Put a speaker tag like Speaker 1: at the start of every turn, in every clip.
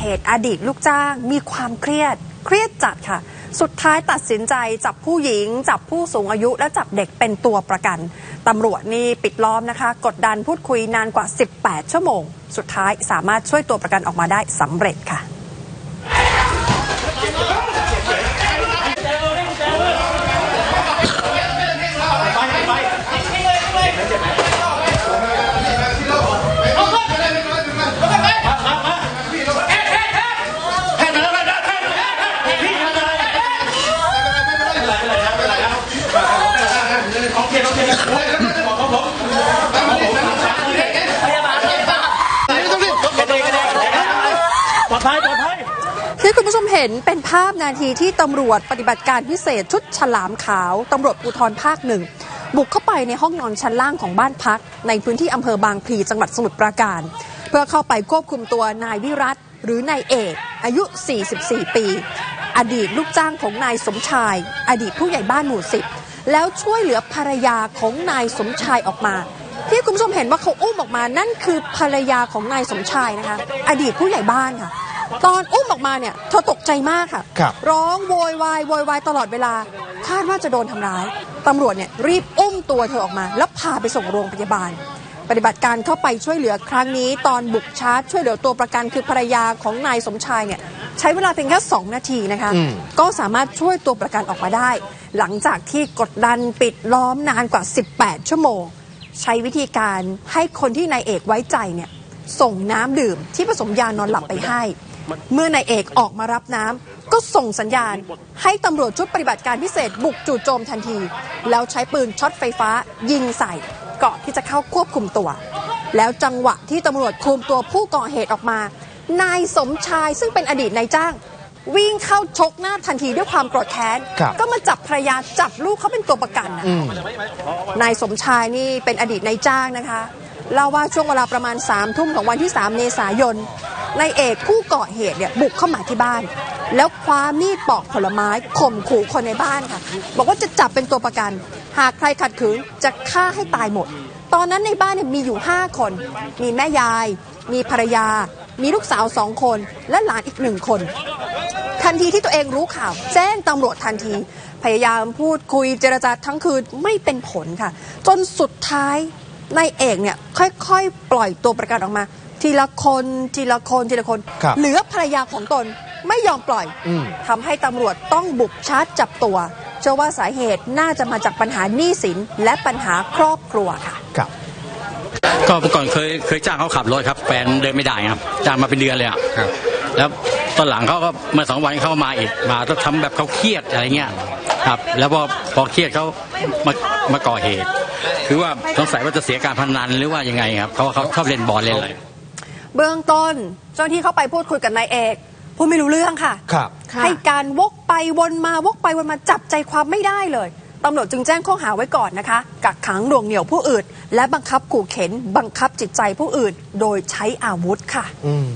Speaker 1: เหตุอดีตลูกจ้าง มีความเครียด เครียดจัดค่ะ สุดท้ายตัดสินใจจับผู้หญิง จับผู้สูงอายุ และจับเด็กเป็นตัวประกันตำรวจนี่ปิดล้อมนะคะ กดดันพูดคุยนานกว่า 18 ชั่วโมง สุดท้ายสามารถช่วยตัวประกันออกมาได้สำเร็จค่ะ ห็นเป็นภาพนาทีที่ตำรวจปฏิบัติการพิเศษชุดฉลามขาวตำรวจภูธรภาคหนึ่งบุกเข้าไปในห้องนอนชั้นล่างของบ้านพัก ในพื้นที่อำเภอบางพลีจังหวัดสมุทรปราการ เพื่อเข้าไปควบคุมตัวนายวิรัตหรือนายเอก อายุ 44 ปี อดีตลูกจ้างของนายสมชาย อดีตผู้ใหญ่บ้านหมู่สิบแล้วช่วยเหลือภรรยาของนายสมชายออกมา ที่คุณผู้ชมเห็นว่าเขาอุ้มออกมานั่นคือภรรยาของนายสมชายนะคะ อดีตผู้ใหญ่บ้านค่ะ ตอนอุ้มออกมาเนี่ยเธอตกใจมากค่ะ
Speaker 2: ครับ
Speaker 1: ร้องโวยวายโวยวายตลอดเวลา คาดว่าจะโดนทำร้ายตำรวจเนี่ยรีบอุ้มตัวเธอออกมา แล้วพาไปส่งโรงพยาบาล ปฏิบัติการเข้าไปช่วยเหลือครั้งนี้ ตอนบุกชาร์จช่วยเหลือตัวประกันคือภรรยาของนายสมชายเนี่ยใช้เวลาเพียงแค่2นาทีนะคะ
Speaker 2: อืม
Speaker 1: ก็สามารถช่วยตัวประกันออกมาได้ หลังจากที่กดดันปิดล้อมนานกว่า 18 ชั่วโมง ใช้วิธีการให้คนที่นายเอกไว้ใจเนี่ยส่งน้ำดื่มที่ผสมยานอนหลับไปให้ เมื่อนายเอกออกมารับน้ำก็ส่งสัญญาณ ให้ตำรวจชุดปฏิบัติการพิเศษบุกจู่โจมทันที แล้วใช้ปืนช็อตไฟฟ้า ยิงใส่ก่อนที่จะเข้าควบคุมตัว แล้วจังหวะที่ตำรวจคุมตัวผู้ก่อเหตุออกมา นายสมชายซึ่งเป็นอดีตนายจ้าง วิ่งเข้าชกหน้าทันทีด้วยความโกรธแค้น
Speaker 2: ครับ
Speaker 1: ก็มาจับภรรยาจับลูกเขาเป็นตัวประกันนะ
Speaker 2: อืม
Speaker 1: นายสมชายนี่เป็นอดีตนายจ้างนะคะเล่าว่าช่วงเวลาประมาณ3ามทุ่มของวันที่ 3 เมษายน นายเอกผู้ก่อเหตุเนี่ยบุกเข้ามาที่บ้าน แล้วคว้ามีดปอกผลไม้ข่มขู่คนในบ้านค่ะ บอกว่าจะจับเป็นตัวประกัน หากใครขัดขืนจะฆ่าให้ตายหมด ตอนนั้นในบ้านเนี่ยมีอยู่ 5 คน มีแม่ยาย มีภรรยา มีลูกสาวสองคน และหลานอีกหนึ่งคน ทันทีที่ตัวเองรู้ข่าว แจ้งตำรวจทันที พยายามพูดคุยเจรจาทั้งคืนไม่เป็นผลค่ะ จนสุดท้ายนายเอกเนี่ยค่อยๆ ปล่อยตัวประกันออกมา ทีละคนทีละคนทีละคน
Speaker 2: ครับ
Speaker 1: เหลือภรรยาของตนไม่ยอมปล่อย
Speaker 2: อืม
Speaker 1: ทำให้ตำรวจต้องบุกชาร์จจับตัว เชื่อว่าสาเหตุน่าจะมาจากปัญหาหนี้สินและปัญหาครอบครัวค่ะ
Speaker 2: ครับ
Speaker 3: ก็เมื่อก่อนเคยเคยจ้างเขาขับรถครับแฟนเดินไม่ได้ครับจ้างมาเป็นเดือนเลยอะ
Speaker 2: ครับ
Speaker 3: แล้วตอนหลังเขาก็เมื่อสองวันเขามาอีกมาต้องทำแบบเขาเครียดอะไรเงี้ยครับ แล้วพอพอเครียดเขามามาก่อเหตุ คือว่าสงสัยว่าจะเสียการพนันหรือว่ายังไงครับเขาเขาชอบเล่นบอลเล่นอะไร
Speaker 1: เบื้องต้น เจ้าหน้าที่เข้าไปพูดคุยกับนายเอกพูดไม่รู้เรื่องค่ะ
Speaker 2: ครับ
Speaker 1: ให้การวกไปวนมาวกไปวนมาจับใจความไม่ได้เลยตำรวจจึงแจ้งข้อหาไว้ก่อนนะคะ กักขังหน่วงเหนี่ยวผู้อื่น และบังคับขู่เข็น บังคับจิตใจผู้อื่น โดยใช้อาวุธค่ะ
Speaker 2: อืม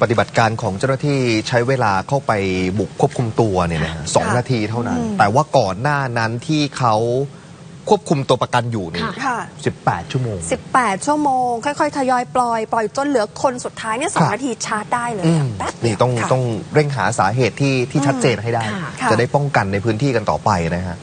Speaker 2: ปฏิบัติการของเจ้าหน้าที่ใช้เวลาเข้าไปบุกควบคุมตัวเนี่ยนะฮะสอง
Speaker 1: ค่ะ
Speaker 2: นาทีเท่านั้น
Speaker 1: อืม
Speaker 2: แต่ว่าก่อนหน้านั้นที่เขา ควบคุมตัวประกันอยู่นี่
Speaker 1: ค่ะ
Speaker 2: 18 ชั่วโมง
Speaker 1: 18 ชั่วโมง ค่อยๆ ทยอยปล่อย ปล่อยจนเหลือคนสุดท้ายเนี่ยสอง
Speaker 2: ครับ
Speaker 1: นาทีชาร์จได้เลย
Speaker 2: อื
Speaker 1: อะ
Speaker 2: ม
Speaker 1: แป๊บเดียว
Speaker 2: นี่ต้อง
Speaker 1: ค่ะ
Speaker 2: ต้องเร่งหาสาเหตุที่ที่ชัดเจนให้ได้
Speaker 1: ค่ะ
Speaker 2: จะได้ป้องกันในพื้นที่กันต่อไปนะฮะ